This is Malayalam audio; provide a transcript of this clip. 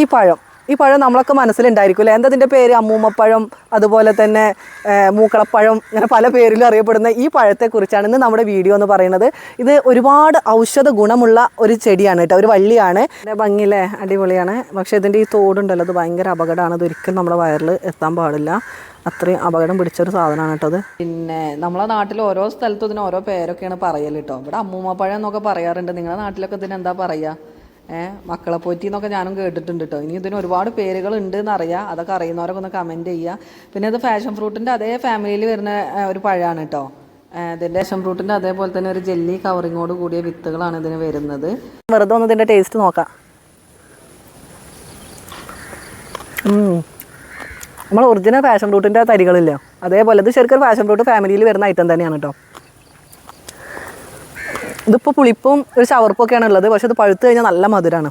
ഈ പഴം. ഈ പഴം നമ്മളൊക്കെ മനസ്സിലുണ്ടായിരിക്കും അല്ലേ? എന്താ ഇതിന്റെ പേര്? അമ്മൂമ്മപ്പഴം അതുപോലെ തന്നെ മൂക്കളപ്പഴം ഇങ്ങനെ പല പേരിലും അറിയപ്പെടുന്ന ഈ പഴത്തെക്കുറിച്ചാണ് ഇന്ന് നമ്മുടെ വീഡിയോ എന്ന് പറയുന്നത്. ഇത് ഒരുപാട് ഔഷധ ഗുണമുള്ള ഒരു ചെടിയാണ് കേട്ടോ. ഒരു വള്ളിയാണ്. ഭംഗിയില്ലേ? അടിപൊളിയാണ്. പക്ഷേ ഇതിന്റെ ഈ തോടുണ്ടല്ലോ അത് ഭയങ്കര അപകടമാണ്. ഇത് നമ്മുടെ വയറിൽ എത്താൻ പാടില്ല. അത്രയും അപകടം പിടിച്ചൊരു സാധനമാണ് കേട്ടോ അത്. പിന്നെ നമ്മളെ നാട്ടിൽ ഓരോ സ്ഥലത്തും ഇതിന് ഓരോ പേരൊക്കെയാണ് പറയൽ കേട്ടോ. ഇവിടെ അമ്മൂമ്മപ്പഴം എന്നൊക്കെ പറയാറുണ്ട്. നിങ്ങളുടെ നാട്ടിലൊക്കെ ഇതിന് എന്താ പറയുക മക്കളെ പോറ്റി എന്നൊക്കെ ഞാനും കേട്ടിട്ടുണ്ട് കേട്ടോ ഇനി ഇതിന് ഒരുപാട് പേരുകൾ ഉണ്ട് എന്നറിയാം അതൊക്കെ അറിയുന്നവരൊക്കെ ഒന്ന് കമന്റ് ചെയ്യുക പിന്നെ അത് ഫാഷൻ ഫ്രൂട്ടിന്റെ അതേ ഫാമിലിയിൽ വരുന്ന ഒരു പഴമാണ് കേട്ടോ ഇതിന്റെ ഫാഷൻ ഫ്രൂട്ടിന്റെ അതേപോലെ തന്നെ ഒരു ജെല്ലി കവറിങ്ങോട് കൂടിയ വിത്തുകളാണ് ഇതിന് വരുന്നത്. വെറുതെ ഒന്ന് ഇതിന്റെ ടേസ്റ്റ് നോക്കാം. നമ്മൾ ഒറിജിനൽ ഫാഷൻ ഫ്രൂട്ടിന്റെ തരികളില്ല. അതേപോലെ ഇത് ശരിക്കും ഫാഷൻ ഫ്രൂട്ട് ഫാമിലിയിൽ വരുന്ന ഐറ്റം തന്നെയാണ് കേട്ടോ ഇതിപ്പോൾ പുളിപ്പും ഒരു ചവർപ്പൊക്കെയാണ് ഉള്ളത് പക്ഷെ ഇത് പഴുത്ത് കഴിഞ്ഞാൽ നല്ല മധുരമാണ്